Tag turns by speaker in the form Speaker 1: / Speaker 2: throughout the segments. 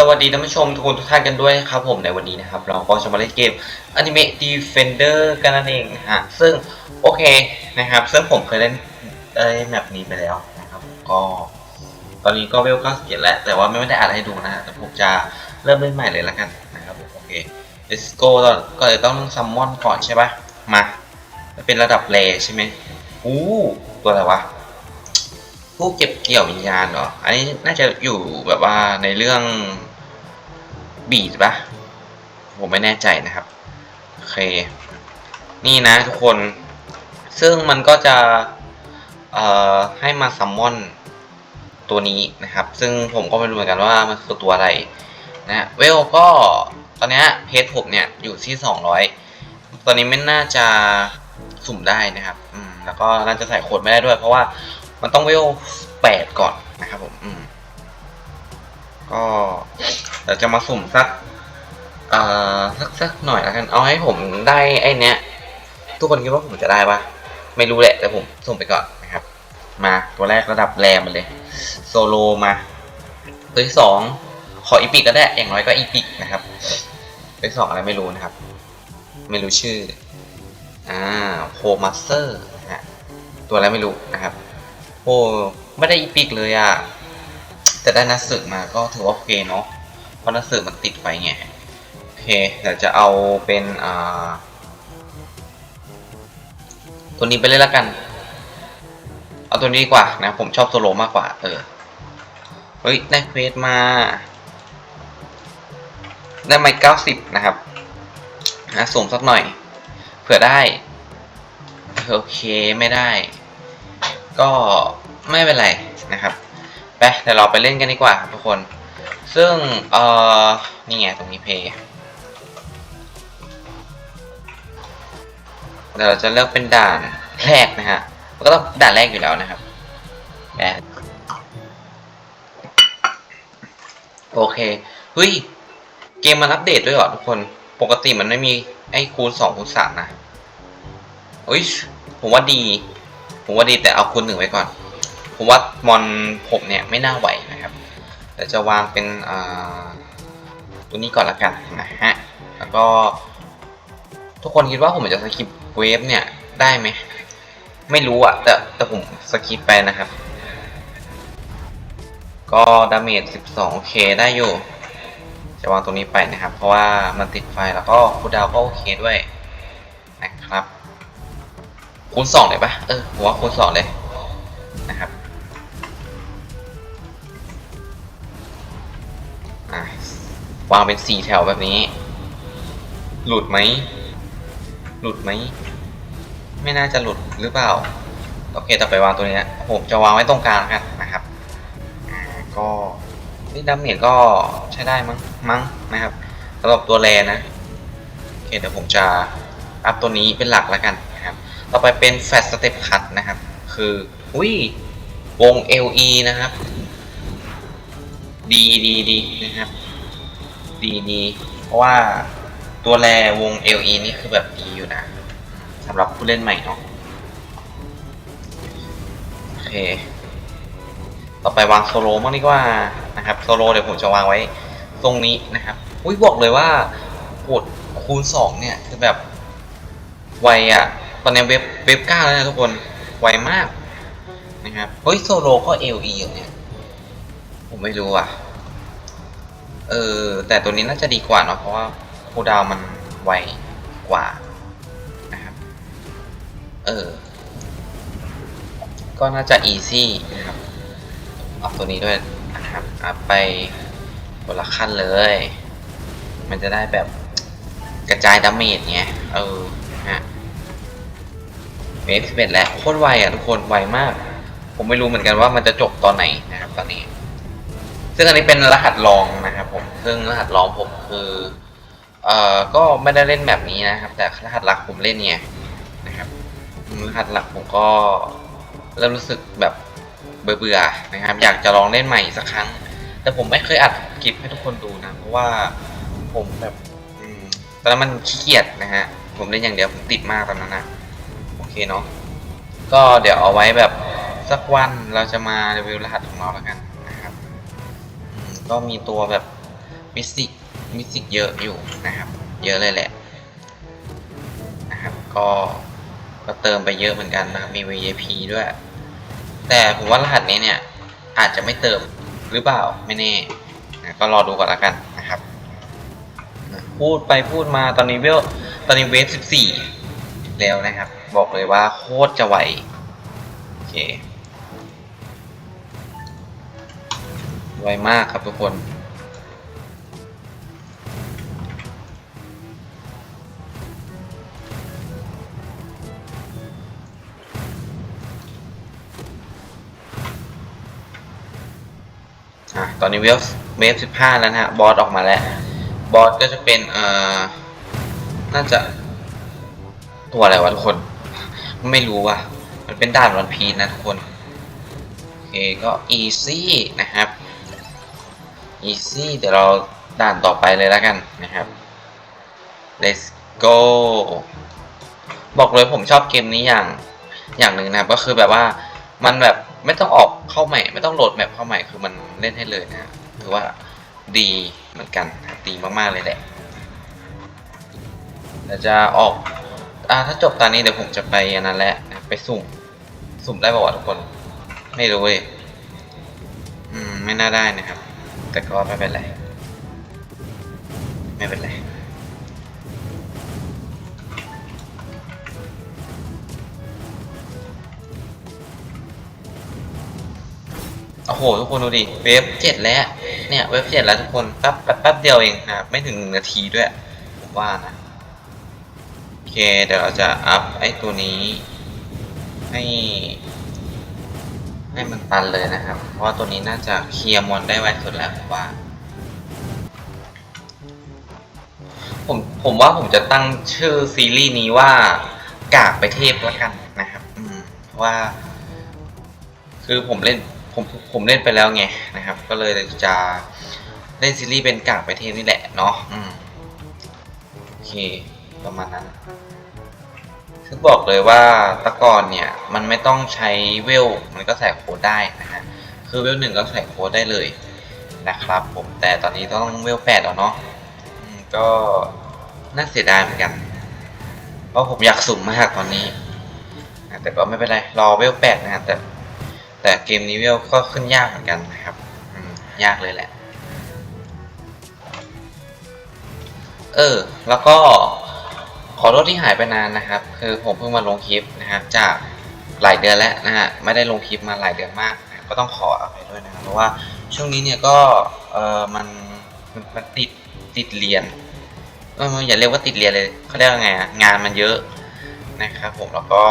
Speaker 1: สวัสดีท่านผู้ชมทุกคนทุกท่านกันด้วยครับผมในวันนี้นะครับ เราก็จะมาเล่นเกม Anime Defender กันนั่นเองฮะซึ่งโอเคนะครับ ซึ่งผมเคยเล่นเอ้แมปนี้ไปแล้วนะครับ ก็ตอนนี้ก็เวลก็เขียนแล้ว แต่ว่าไม่ได้อ่านให้ดูนะแต่ผมจะเริ่มเล่นใหม่เลยละกันนะครับโอเค let's go ก่อนก็เลยต้องซัมมอนก่อนใช่ปะมาเป็นระดับแรใช่ไหมอู้ตัวอะไรวะผู้เก็บเกี่ยววิญญาณเหรอ อันนี้น่าจะอยู่แบบว่าในเรื่อง บีดปะผมไม่แน่ใจนะครับ โอเค นี่นะทุกคน ซึ่งมันก็จะให้มาซัมมอนตัวนี้นะครับ ซึ่งผมก็ไม่รู้เหมือนกันว่ามันคือตัวอะไรนะเวลก็ตอนนี้เพจผมเนี่ยอยู่ที่ 200 ตอนนี้ไม่น่าจะสุ่มได้นะครับอืมแล้วก็น่าจะใส่โคดไม่ได้ด้วย เพราะว่ามันต้องเวลแปดก่อนนะครับผมอืมก็ เดี๋ยวจะมาสุ่มสักเอ่อสักสักหน่อยแล้วกัน เอาให้ผมได้ไอ้เนี้ย ทุกคนคิดว่าผมจะได้ปะไม่รู้แหละ แต่ผมสุ่มไปก่อนนะครับ มาตัวแรกระดับแรมมาเลย โซโลมาตัวที่สองขออีพิกก็ได้ อย่างน้อยก็อีพิกนะครับตัวที่สองอะไรไม่รู้นะครับ ไม่รู้ชื่อ อ่าโฮมาสเตอร์นะฮะ ตัวอะไรไม่รู้นะครับโอ้ไม่ได้อีพิกเลยอะ่ะแต่ได้นักสืบมาก็ถือว่าโอเคเนาะ เพราะนักสืบมันติดไฟไงโอเคเดี๋ยวจะเอาเป็นอ่าตัวนี้ไปเลยละกัน เอาตัวนี้ดีกว่านะ ผมชอบโซโลมากกว่า เออ เฮ้ย ได้เควสมา ได้ไมค์เก้าสิบนะครับนะสุ่มสักหน่อย เผื่อได้ โอเคไม่ได้ ก็ไม่เป็นไรนะครับ ไปเดี๋ยวเราไปเล่นกันดีกว่าครับทุกคน ซึ่ง เอ่อ นี่ไงตรงนี้เพย์เดี๋ยวเราจะเลือกเป็นด่านแรกนะฮะมันก็ต้องด่านแรกอยู่แล้วนะครับแบดโอเค เฮ้ย เกมมันอัปเดตด้วยเหรอทุกคน ปกติมันไม่มีไอ้คูณสองคูณสามนะเฮ้ย ผมว่าดี ผมว่าดีแต่เอาคูณหนึ่งไว้ก่อน ผมว่ามอนผมเนี่ยไม่น่าไหวนะครับ ดี๋ยวจะวางเป็นตัวนี้ก่อนละกันนะฮะ แล้วก็ทุกคนคิดว่าผมจะสกิปเวฟเนี่ยได้ไหม ไม่รู้อะแต่แต่ผมสกิปไปนะครับ ก็ดาเมจ 12โอเคได้อยู่ จะวางตรงนี้ไปนะครับ เพราะว่ามันติดไฟแล้วก็คูดาวก็โอเคด้วยนะครับ คูณสองเลยปะเออผมว่าคูณสองเลย วางเป็นสี่แถวแบบนี้ หลุดไหม หลุดไหม ไม่น่าจะหลุดหรือเปล่า โอเคต่อไปวางตัวนี้ผมจะวางไว้ตรงกลางแล้วกันนะครับ ก็นี่ดาเมจก็ใช้ได้มั้ง มั้งนะครับสำหรับตัวแรนะ โอเคเดี๋ยวผมจะอัพตัวนี้เป็นหลักแล้วกันนะครับ ต่อไปเป็นแฟ t สเต็ปคัตนะครับ คือ อุ้ยวง LE นะครับ ดีดีดีนะครับ ดีดีเพราะว่าตัวแรวง LE นี่คือแบบดีอยู่นะสำหรับผู้เล่นใหม่เนาะโอเค ต่อไปวางโซโลบ้างดีกว่านะครับโซโลเดี๋ยวผมจะวางไว้ตรงนี้นะครับอุ้ยบอกเลยว่ากดคูณ 2 เนี่ย คือแบบ ไวอะ่ะ ตอนนี้เว็บเว็บเก้าแล้วนะทุกคน ไวมากนะครับ เฮ้ย โซโลก็ LE อยู่เนี่ย ผมไม่รู้อะ เออ แต่ตัวนี้น่าจะดีกว่าเนาะเพราะว่าคูดาวมันไวกว่านะครับ เออ ก็น่าจะ easy นะครับเอาตัวนี้ด้วยนะครับอัพไปคนละขั้นเลย มันจะได้แบบกระจายดาเมจไงเออฮะเมสเบ็ดแล้วโคตรไวอะทุกคนไวมาก ผมไม่รู้เหมือนกันว่ามันจะจบตอนไหนนะครับตอนนี้ ซึ่งอันนี้เป็นรหัสรองนะครับผมซึ่งรหัสรองผมคือเอ่อก็ไม่ได้เล่นแบบนี้นะครับ แต่รหัสหลักผมเล่นเนี่ยนะครับรหัสหลักผมก็เริ่มรู้สึกแบบเบื่อๆนะครับ อยากจะลองเล่นใหม่สักครั้ง แต่ผมไม่เคยอัดคลิปให้ทุกคนดูนะเพราะว่าผมแบบอืมตอนนั้นมันขี้เกียจนะฮะผมเล่นอย่างเดียวผมติดมากตอนนั้นนะโอเคเนาะก็เดี๋ยวเอาไว้แบบสักวันเราจะมารีวิวรหัสของเราแล้วกัน ก็มีตัวแบบมิสิกมิสิกเยอะอยู่นะครับ เยอะเลยแหละนะครับก็ก็เติมไปเยอะเหมือนกันนะครับมี VIP ด้วย แต่ผมว่ารหัสนี้เนี่ยอาจจะไม่เติมหรือเปล่าไม่แน่นะก็รอดูก่อนละกันนะครับ พูดไปพูดมาตอนนี้เวลตอนนี้เวฟ 14 แล้วนะครับ บอกเลยว่าโคตรจะไหวโอเค ไวมากครับทุกคนอะตอนนี้เวฟเวฟสิบห้าแล้วนะฮะ บอสออกมาแล้ว บอสก็จะเป็นเอ่อน่าจะ ตัวอะไรวะทุกคน ไม่รู้ว่ะ มันเป็นด่านวันพีชนะทุกคน โอเค ก็อีซี่นะครับ อีซี่เดี๋ยวเราด่านต่อไปเลยแล้วกันนะครับ let's go บอกเลยผมชอบเกมนี้อย่างอย่างหนึ่งนะครับ ก็คือแบบว่ามันแบบไม่ต้องออกเข้าใหม่ ไม่ต้องโหลดแมปเข้าใหม่คือมันเล่นให้เลยนะถือว่าดีเหมือนกันดีมากๆเลยแหละเดี๋ยวจะออกอ่าถ้าจบตอนนี้เดี๋ยวผมจะไปอันนั้นแหละไปสุ่ม สุ่มได้ป่าวะทุกคน ไม่รู้เว้ยอืมไม่น่าได้นะครับ แต่ก็ไม่เป็นไร ไม่เป็นไรโอ้โห ทุกคนดูดิ เวฟเจ็ดแล้ว เนี่ย เวฟเจ็ดแล้วทุกคน แป๊บแป๊บแป๊บเดียวเองนะครับไม่ถึงหนึ่งนาทีด้วย ผมว่านะ โอเค เดี๋ยวเราจะอัพไอ้ตัวนี้ ให้ ให้มันตันเลยนะครับ เพราะว่าตัวนี้น่าจะเคลียร์มอนได้ไวสุดแล้วผมว่า ผมผมว่าผมจะตั้งชื่อซีรีส์นี้ว่ากากไปเทพแล้วกันนะครับ อืมเพราะว่า คือผมเล่นผมผมเล่นไปแล้วไงนะครับ ก็เลยจะเล่นซีรีส์เป็นกากไปเทพนี่แหละเนาะอืมโอเค ประมาณนั้น คือบอกเลยว่าตะกอนเนี่ยมันไม่ต้องใช้เวลมันก็ใส่โค้ดได้นะฮะคือเวลหนึ่งก็ใส่โค้ดได้เลยนะครับผมแต่ตอนนี้ต้องเวลแปดแล้วเนาะก็น่าเสียดายเหมือนกัน เพราะผมอยากสุ่มมากตอนนี้ แต่ก็ไม่เป็นไร รอเวลแปดนะครับแต่แต่เกมนี้เวลก็ขึ้นยากเหมือนกันนะครับยากเลยแหละ เออ แล้วก็ ขอโทษที่หายไปนานนะครับ คือผมเพิ่งมาลงคลิปนะครับ จากหลายเดือนแล้วนะฮะไม่ได้ลงคลิปมาหลายเดือนมากนะก็ต้องขออภัยด้วยนะครับเพราะว่าช่วงนี้เนี่ยก็เออมันมันมันติดติดเรียนเอออย่าเรียกว่าติดเรียนเลยเขาเรียกว่าไงอะงานมันเยอะนะครับผมแล้วก็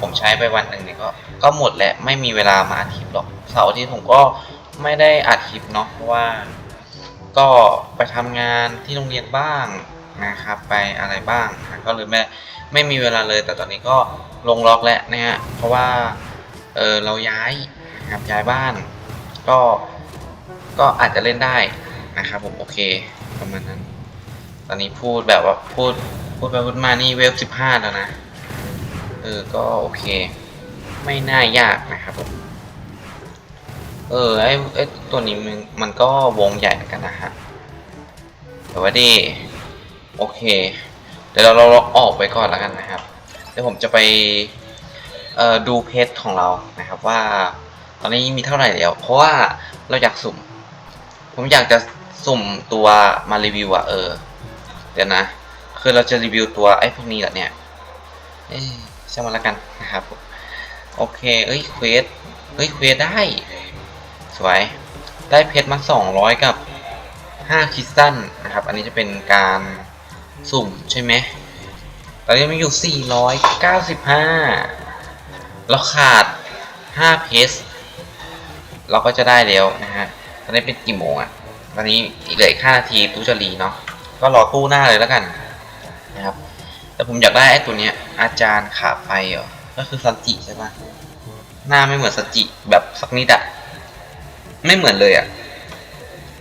Speaker 1: ผมใช้ไปวันหนึ่งเนี่ยก็ก็หมดแหละไม่มีเวลามาอัดคลิปหรอกเสาร์อาทิตย์ผมก็ไม่ได้อัดคลิปเนาะเพราะว่า ก็ไปทำงานที่โรงเรียนบ้าง นะครับ ไปอะไรบ้างนะก็เลยไม่ไม่มีเวลาเลย แต่ตอนนี้ก็ลงล็อกแล้วนะฮะเพราะว่าเออเราย้ายนะครับย้ายบ้าน ก็ก็อาจจะเล่นได้นะครับผมโอเคประมาณนั้น ตอนนี้พูดแบบว่าพูดพูดไปพูดมานี่เวฟสิบห้าแล้วนะเออก็โอเค ไม่น่ายากนะครับผมเออไอไอตัวนี้มันมันก็วงใหญ่เหมือนกันนะฮะแต่ว่าดี โอเค เดี๋ยวเราเราออกไปก่อนแล้วกันนะครับ เดี๋ยวผมจะไปดูเพจของเรานะครับว่า ตอนนี้มีเท่าไหร่แล้ว เพราะว่าเราอยากสุ่ม ผมอยากจะสุ่มตัวมารีวิวอะเออ เดี๋ยวนะ คือเราจะรีวิวตัวไอ้พวกนี้แหละเนี่ยเอ้ช่างมันละกันนะครับ โอเค เอ้ยเควสเฮ้ยเควสได้ สวย ได้เพชรมาสองร้อยกับห้าคริสตัลนะครับ อันนี้จะเป็นการ สุ่มใช่ไหมตอนนี้มันอยู่สี่ร้อยเก้าสิบห้าเราขาดห้าเพชรเราก็จะได้แล้วนะฮะ ตอนนี้เป็นกี่โมงอะตอนนี้อีกเหลืออีกห้านาทีตู้จะรีเนาะ ก็รอตู้หน้าเลยแล้วกันนะครับ แต่ผมอยากได้ไอ้ตัวเนี้ย อาจารย์ขาไฟเหรอ ก็คือซันจิใช่ปะหน้าไม่เหมือนซันจิแบบสักนิดอะไม่เหมือนเลยอะ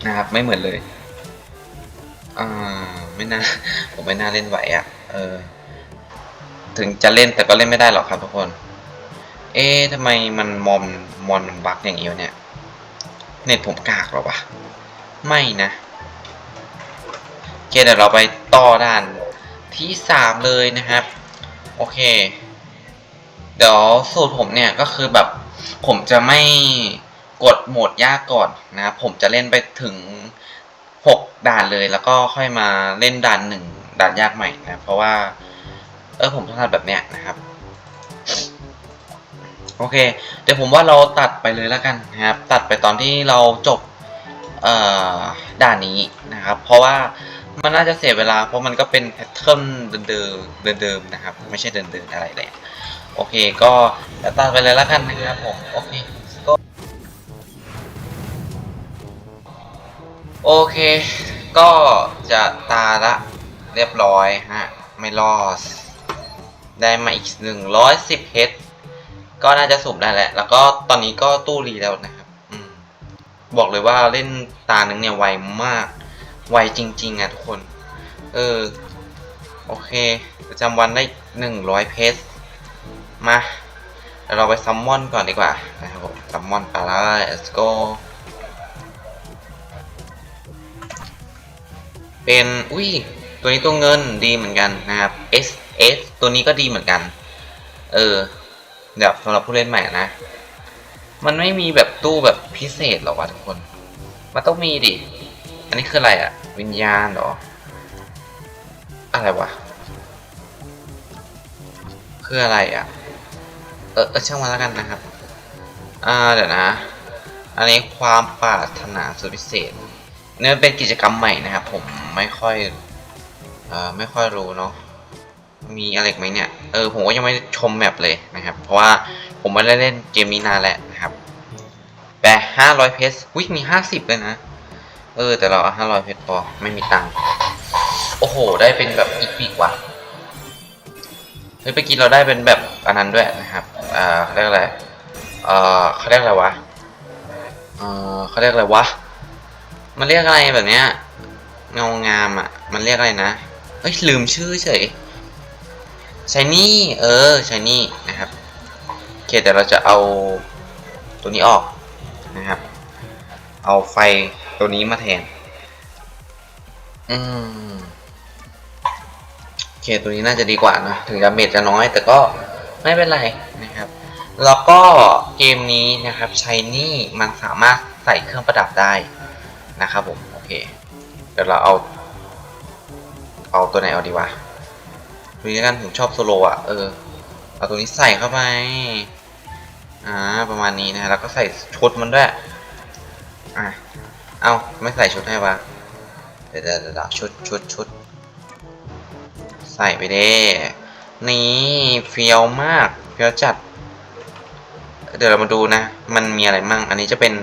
Speaker 1: นะครับ ไม่เหมือนเลยอ่า ไม่น่าผมไม่น่าเล่นไหวอะเออ ถึงจะเล่นแต่ก็เล่นไม่ได้หรอกครับทุกคน เอ๊ะทำไมมันมอมมอนมันบั๊กอย่างนี้วเนี่ย เน็ตผมกากหรอวะ ไม่นะเคเดี๋ยวเราไปต่อด่านที่สามเลยนะครับ โอเค เดี๋ยวสูตรผมเนี่ยก็คือแบบผมจะไม่กดโหมดยากก่อนนะครับผมจะเล่นไปถึง หกด่านเลยแล้วก็ค่อยมาเล่นด่านหนึ่งด่านยากใหม่นะเพราะว่า เออผมถนัดแบบเนี้ยนะครับโอเค เดี๋ยวผมว่าเราตัดไปเลยแล้วกันนะครับ ตัดไปตอนที่เราจบด่านนี้นะครับ เพราะว่ามันน่าจะเสียเวลา เพราะมันก็เป็นแพทเทิร์นเดิมเดิมนะครับ ไม่ใช่เดินๆอะไรเลย โอเค ก็ตัดไปเลยแล้วกันนะครับผม โอเค โอเค ก็จะตาละเรียบร้อยฮะ ไม่รอดได้มาอีกหนึ่งร้อยสิบเฮดก็น่าจะสุ่มได้แหละ แล้วก็ตอนนี้ก็ตู้รีแล้วนะครับอบอกเลยว่าเล่นตาหนึ่งเนี่ยไวมาก ไวจริง ๆอะทุกคน เออ โอเคประจำวันได้หนึ่งร้อยเพชรมาเดี๋ยวเราไปซัมมอนก่อนดีกว่านะครับผมซัมมอนไปแล้ว let's go เป็นอุ้ยตัวนี้ตัวเงินดีเหมือนกันนะครับ S S ตัวนี้ก็ดีเหมือนกัน เออแบบสำหรับผู้เล่นใหม่นะ มันไม่มีแบบตู้แบบพิเศษหรอวะทุกคน มันต้องมีดิ อันนี้คืออะไรอะวิญญาณหรอ อะไรวะ คืออะไรอะเออเออช่างมาแล้วกันนะครับ อ่าเดี๋ยวนะ อันนี้ความปรารถนาสุดพิเศษเนี่ยเป็นกิจกรรมใหม่นะครับผม ไม่ค่อยเอ่อไม่ค่อยรู้เนาะมีอะไรไหมเนี่ยเออผมก็ยังไม่ชมแมปเลยนะครับ เพราะว่าผมไม่ได้เล่นเกมนี้นานแล้วนะครับแต่ห้าร้อยเพชรวิมีห้าสิบเลยนะ เออ แต่เราเอาห้าร้อยเพชรพอไม่มีตังค์โอ้โห ได้เป็นแบบอีกปีกว่ะเฮ้ยเมื่อกี้เราได้เป็นแบบอันนั้นด้วยนะครับอ่าเขาเรียกอะไรเออเขาเรียกอะไรวะเออเขาเรียกอะไรวะมันเรียกอะไรแบบเนี้ย เงางามอะ มันเรียกอะไรนะเฮ้ยลืมชื่อเฉยชายนี่ เออชายนี่นะครับโอเคแต่เราจะเอาตัวนี้ออกนะครับ เอาไฟตัวนี้มาแทน อืมโอเคตัวนี้น่าจะดีกว่านะถึงดาเมจจะน้อยแต่ก็ไม่เป็นไรนะครับ แล้วก็เกมนี้นะครับชายนี่มันสามารถใส่เครื่องประดับได้นะครับผม โอเค เดี๋ยวเราเอา เอาตัวไหนเอาดีวะตัวนี้กัน ผมชอบโซโลอะ เออ เอาตัวนี้ใส่เข้าไป อ่า ประมาณนี้นะ แล้วก็ใส่ชุดมันด้วย อะ เอาไม่ใส่ชุดให้วะเดี๋ยวเดี๋ยวเดี๋ยวชุดชุดชุด ใส่ไปเด้ นี่เฟี้ยวมาก เฟี้ยวจัด เดี๋ยวเรามาดูนะ มันมีอะไรมั่ง อันนี้จะเป็น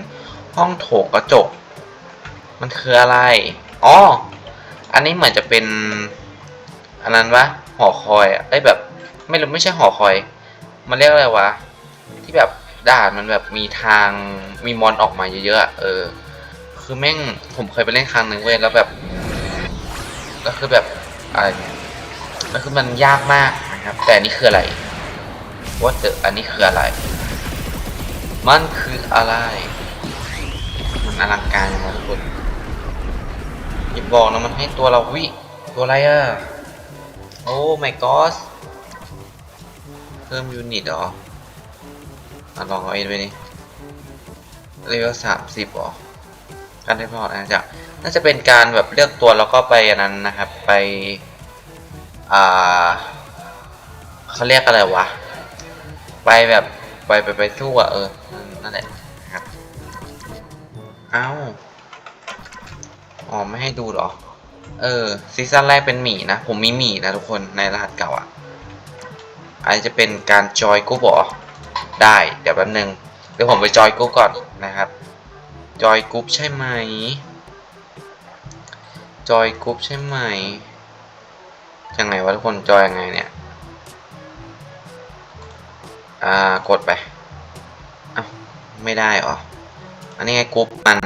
Speaker 1: ห้องโถงกระจก มันคืออะไร อ๋อ อันนี้เหมือนจะเป็น อันนั้นวะหอคอยอะได้แบบ ไม่รู้ไม่ใช่หอคอย มันเรียกอะไรวะ ที่แบบด่านมันแบบมีทางมีมอนออกมาเยอะๆเออ คือแม่งผมเคยไปเล่นครั้งหนึ่งเว้ยแล้วแบบแล้วคือแบบอะไรเนี่ยแล้วคือมันยากมากนะครับ แต่นนี้คืออะไรว่าเจออันนี้คืออะไร มันคืออะไร มันอลังการนะทุกคน อย่าบอกนะมันให้ตัวเราวิตัวอะไรอะโอ้ my god เพิ่มยูนิตเหรอมาลองเอาเองไปนี่เลเวลสามสิบหรอการได้พอนะจ๊ะน่าจะเป็นการแบบเลือกตัวแล้วก็ไปอันนั้นนะครับ ไป อ่าเขาเรียกอะไรวะ ไปแบบไปไปไปสู้อะเออ นั่นแหละนะครับ เอ้า อ๋อไม่ให้ดูหรอ เออซีซั่นแรกเป็นหมีนะ ผมมีหมีนะทุกคนในรหัสเก่าอะอันนี้จะเป็นการจอยกูบอได้เดี๋ยวแป๊บนึงเดี๋ยวผมไปจอยกูก่อนนะครับ จอยกรุ๊ปใช่ไหม จอยกรุ๊ปใช่ไหมยังไงวะทุกคนจอยยังไงเนี่ย อ่ากดไปอ้าวไม่ได้หรอ อันนี้ไงกรุ๊ปมัน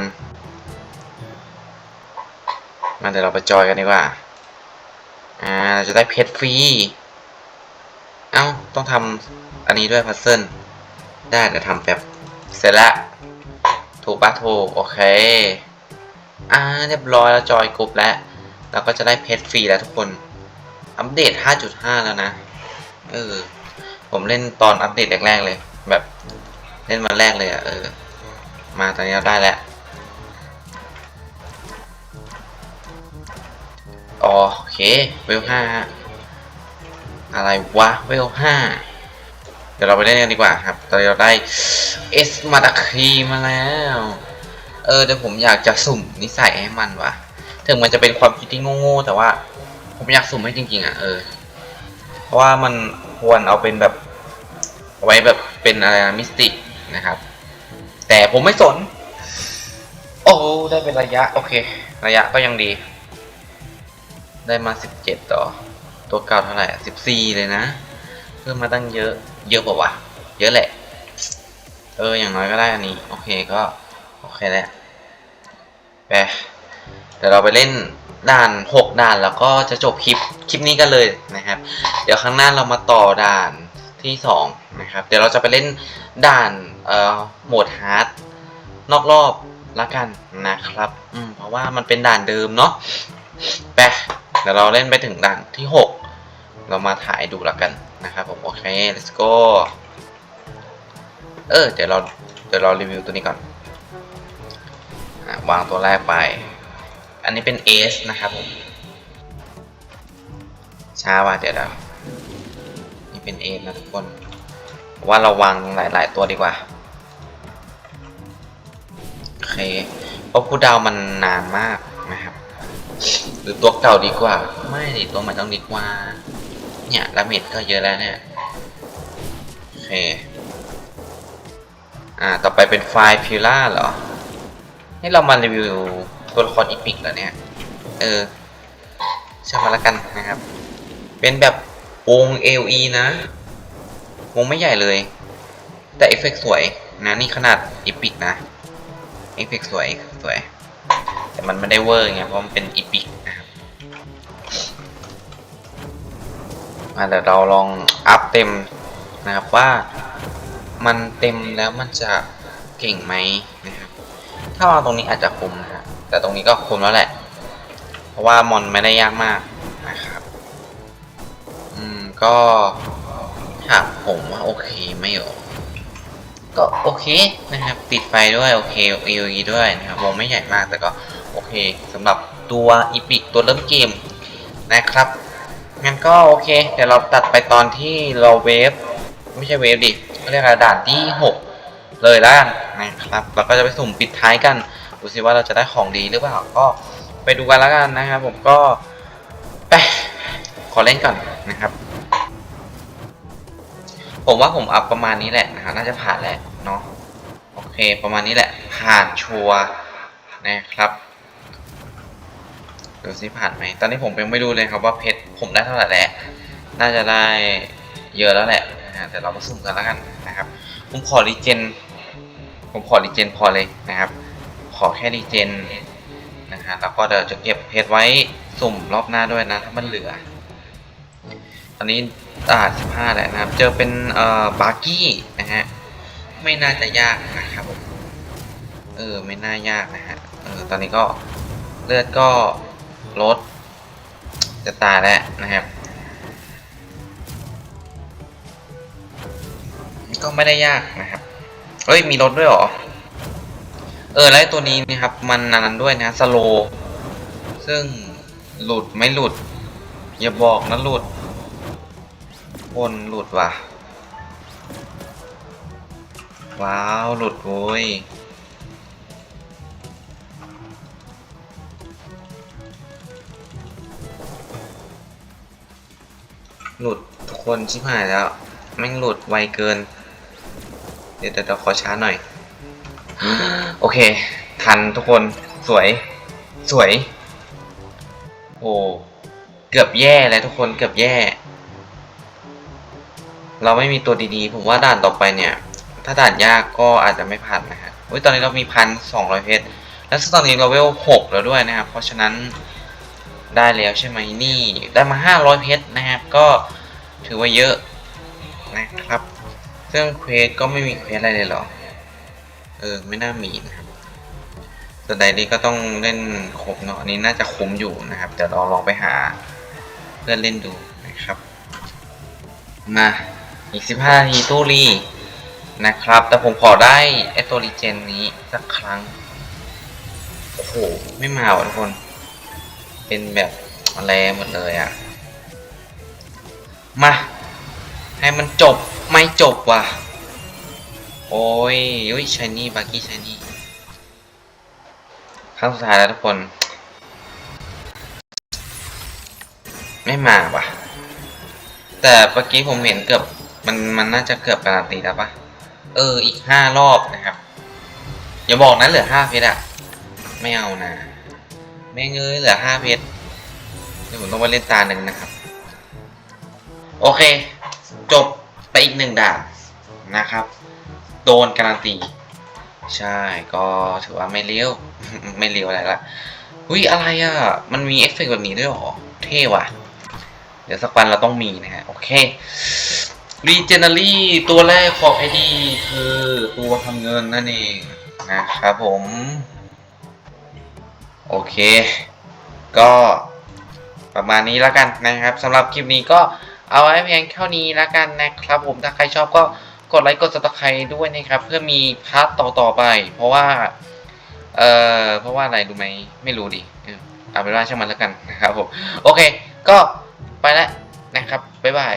Speaker 1: มาเดี๋ยวเราไปจอยกันดีกว่า อ่า จะได้เพชรฟรี เอ้า ต้องทำอันนี้ด้วยพัซเซิล ได้เดี๋ยวทำแป๊บเสร็จล้วถูกปะถูก โอเค อ่า เรียบร้อยแล้วจอยกรุ๊ปแล้ว เราก็จะได้เพชรฟรีแล้วทุกคน อัปเดต 5.5 แล้วนะ เออ ผมเล่นตอนอัปเดตแรกๆเลย แบบเล่นมาแรกเลยอะเออ มาตอนนี้เราได้แล้ว อ๋อโอเค เวลห้าอะไรวะ เวลห้าเดี๋ยวเราไปเล่นกันดีกว่าครับ ตอนนี้เราได้เอสมาตาคีมาแล้ว เออเดี๋ยวผมอยากจะสุ่มนิสัยให้มันวะถึงมันจะเป็นความคิดที่โง่ๆแต่ว่า ผมอยากสุ่มให้จริงๆอะเออ เพราะว่ามันควรเอาเป็นแบบไว้แบบเป็นอะไรนะมิสติกนะครับ แต่ผมไม่สน โอ้ได้เป็นระยะ โอเค ระยะก็ยังดี ได้มาสิบเจ็ดต่อ ตัวเก่าเท่าไหร่สิบสี่เลยนะ เพิ่มมาตั้งเยอะ เยอะป่าวะ เยอะแหละ เออ อย่างน้อยก็ได้อันนี้ โอเคก็ โอเคแหละไปเดี๋ยวเราไปเล่นด่านหกด่านแล้วก็จะจบคลิป คลิปนี้กันเลยนะครับ เดี๋ยวข้างหน้าเรามาต่อด่านที่สองนะครับ เดี๋ยวเราจะไปเล่นด่านเอ่อโหมดฮาร์ดนอกรอบละกันนะครับ อืม เพราะว่ามันเป็นด่านเดิมเนาะไป เดี๋ยวเราเล่นไปถึงด่านที่หกเรามาถ่ายดูและกันนะครับผมโอเค let's go เออเดี๋ยวเราเดี๋ยวเรารีวิวตัวนี้ก่อนวางตัวแรกไป อันนี้เป็น S นะครับผมช้าว่ะเดี๋ยวเดี๋ยวนี่เป็น S นะทุกคน ว่าเราวางหลาย ๆ ตัวดีกว่าโอเคเพราะผู้ดาวมันนานมากนะครับ รือตัวเก่าดีกว่า ไม่ดิตัวใหม่ต้องดีกว่า เนี่ยดาเมจก็เยอะแล้วเนี่ยโอเคอ่าต่อไปเป็นไฟล์พิล่าเหรอให้เรามารีวิวตัวละครอีพิกเหรอเนี่ย เออช่างมาแล้วกันนะครับ เป็นแบบวง LE นะวงไม่ใหญ่เลย แต่เอฟเฟกสวยนะนี่ขนาดอีพิกนะเอฟเฟกสวยสวย แต่มันไม่ได้เวอร์ไงเพราะมันเป็นอีพิก มาเดี๋ยวเราลองอัพเต็มนะครับว่ามันเต็มแล้วมันจะเก่งไหมนะครับถ้าวางตรงนี้อาจจะคุมนะฮะแต่ตรงนี้ก็คุมแล้วแหละ เพราะว่ามอนไม่ได้ยากมากนะครับอืมก็ถามผมว่าโอเคไหมหรอก็โอเคนะครับติดไฟด้วยโอเคเอลีด้วยนะครับวงไม่ใหญ่มากแต่ก็โอเคสำหรับตัวอีพิกตัวเริ่มเกมนะครับ งั้นก็โอเค เดี๋ยวเราตัดไปตอนที่เราเวฟไม่ใช่เวฟดิเขาเรียกอะด่านที่ 6 เลยแล้วกันนะครับเราก็จะไปสุ่มปิดท้ายกันดูซิว่าเราจะได้ของดีหรือเปล่าก็ไปดูกันแล้วกันนะครับ ผมก็ไปขอเล่นก่อนนะครับ ผมว่าผมอัพประมาณนี้แหละนะครับน่าจะผ่านแหละเนาะโอเค ประมาณนี้แหละผ่านชัวนะครับ ดูซิผ่านไหม ตอนนี้ผมยังไม่รู้เลยครับว่าเพชรผมได้เท่าไหร่แล้ว น่าจะได้เยอะแล้วแหละนะฮะแต่เรามาสุ่มกันแล้วกันนะครับ ผมขอรีเจน ผมขอรีเจนพอเลยนะครับ ขอแค่รีเจนนะฮะแล้วก็เดี๋ยวจะเก็บเพชรไว้สุ่มรอบหน้าด้วยนะถ้ามันเหลือ ตอนนี้อ่าสิบห้าแล้วนะครับ เจอเป็นเอ่อบาร์กี้นะฮะ ไม่น่าจะยากนะครับผม เออไม่น่ายากนะฮะ เออตอนนี้ก็เลือดก็ ลดจะตายแล้วนะครับ ก็ไม่ได้ยากนะครับ เฮ้ย มีรถด้วยเหรอ เออ แล้วตัวนี้นะครับ มันนานด้วยนะสโล ซึ่งหลุดไม่หลุด อย่าบอกนะหลุดคนหลุดว่ะ ว้าว หลุดโว้ย หลุดทุกคนชิบหายแล้วแม่งหลุดไวเกิน เดี๋ยวเดี๋ยวขอช้าหน่อย โอเค ทันทุกคนสวย สวย โอ้เกือบแย่เลยทุกคนเกือบแย่ เราไม่มีตัวดีๆ ผมว่าด่านต่อไปเนี่ย ถ้าด่านยากก็อาจจะไม่ผ่านนะฮะอุ้ยตอนนี้เรามีพันสองร้อยเพชรแล้วตอนนี้เราเวลหกแล้วด้วยนะครับเพราะฉะนั้น ได้แล้วใช่ไหมนี่ได้มาห้าร้อยเพชรนะครับ ก็ถือว่าเยอะนะครับ ซึ่งเควสก็ไม่มีเควสอะไรเลยหรอ เออ ไม่น่ามีนะครับแต่ไดรี่ก็ต้องเล่นครบเนาะอันนี้น่าจะคุ้มอยู่นะครับเดี๋ยวเราลองไปหาเพื่อนเล่นดูนะครับ มาอีกสิบห้านาทีตู้รีนะครับ แต่ผมขอได้ไอตัวรีเจนนี้สักครั้ง โอ้โห ไม่มาว่ะทุกคน เป็นแบบอะไรหมดเลยอะ่ะ มา ให้มันจบไม่จบว่ะ โอ้ยอุ้ยชายนี่บักกี้ชายนี่ครั้งสุดท้ายแล้วทุกคน ไม่มาว่ะ แต่เมื่อกี้ผมเห็นเกือบมันมันน่าจะเกือบการันตีแล้วปะเอออีกห้ารอบนะครับ อย่าบอกนะเหลือห้าเพชรอะไม่เอานะ ไม่เงยเหลือห้าเพชรเดี๋ยวผมต้องไปเล่นตาหนึ่งนะครับ โอเค จบไปอีกหนึ่งด่านนะครับ โดนการันตี ใช่ก็ถือว่าไม่เลี้ยว ไม่เลี้ยวอะไรละอุ้ยอะไรอะ่ะ มันมีเอฟเฟกต์แบบนี้ด้วยเหรอ เท่ว่ะ เดี๋ยวสักวันเราต้องมีนะฮะ โอเค Regenerary ตัวแรกของ ID คือตัวทำเงินนั่นเองนะครับผม โอเค ก็ประมาณนี้แล้วกันนะครับสำหรับคลิปนี้ก็เอาไว้เพียงเท่านี้แล้วกันนะครับผมถ้าใครชอบก็กดไลค์กด subscribe ด้วยนะครับ เพื่อมีพาร์ทต่อๆไป เพราะว่า เอ่อเพราะว่าอะไรรู้ไหมไม่รู้ดิเออเอาเป็นว่าช่างมันแล้วกันนะครับผมโอเค ก็ไปแล้วนะครับบ๊ายบาย